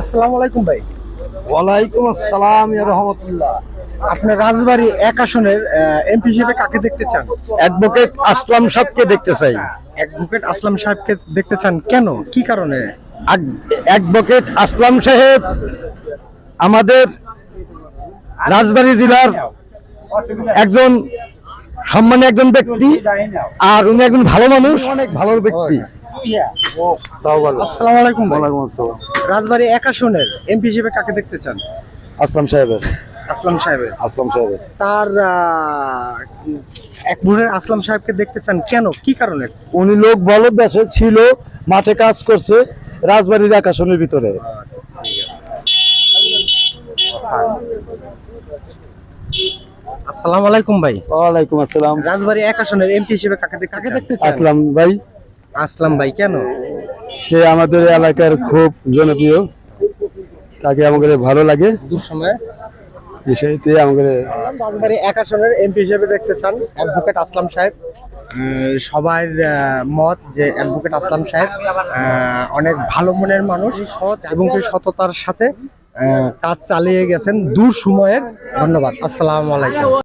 আসসালামু আলাইকুম ভাই। ওয়ালাইকুম আসসালাম ইয়া রহমতুল্লাহ। আপনার রাজবাড়ী এক আসনের এমপি হিসেবে কাকে দেখতে চান? অ্যাডভোকেট আসলাম সাহেবকে দেখতে চাই। অ্যাডভোকেট আসলাম সাহেবকে দেখতে চান কেন? কি কারণে? অ্যাডভোকেট আসলাম সাহেব আমাদের রাজবাড়ী জেলার একজন সম্মানী একজন ব্যক্তি আর উনি একজন ভালো মানুষ অনেক ভালো ব্যক্তি। তাও ভালো আসসালামু আলাইকুম ভাই। ওয়ালাইকুম আসসালাম। রাজবাড়ী এক এমপি হিসেবে কাকে দেখতে চান? আসলাম সাহেবের। আসলাম সাহেবের। আসলাম সাহেবের। তার এক ভোরের আসলাম সাহেবকে দেখতে চান কেন? কি কারণে? উনি লোক বড় দেশে ছিল মাঠে কাজ করছে রাজবাড়ির আকাশনের ভিতরে। আসসালামু আলাইকুম ভাই। ওয়ালাইকুম আসসালাম। রাজবাড়ী এক আসনের এমপি হিসেবে কাকে কাকে দেখতে চান? আসলাম ভাই। আসলাম ভাই কেন? সে আমাদের এলাকার খুব জনপ্রিয়। তাকে আমাদের ভালো লাগে। দুঃসময়ে বিষয়তে আমাদের রাজবাড়ী এক আসনের এমপি হিসেবে দেখতে চান অ্যাডভোকেট আসলাম সাহেব। সবার মত যে অ্যাডভোকেট আসলাম সাহেব অনেক ভালো মনের মানুষ সৎ এবং সততার সাথে কাজ চালিয়ে গেছেন দূর সময়ের। ধন্যবাদ। আসসালামু আলাইকুম।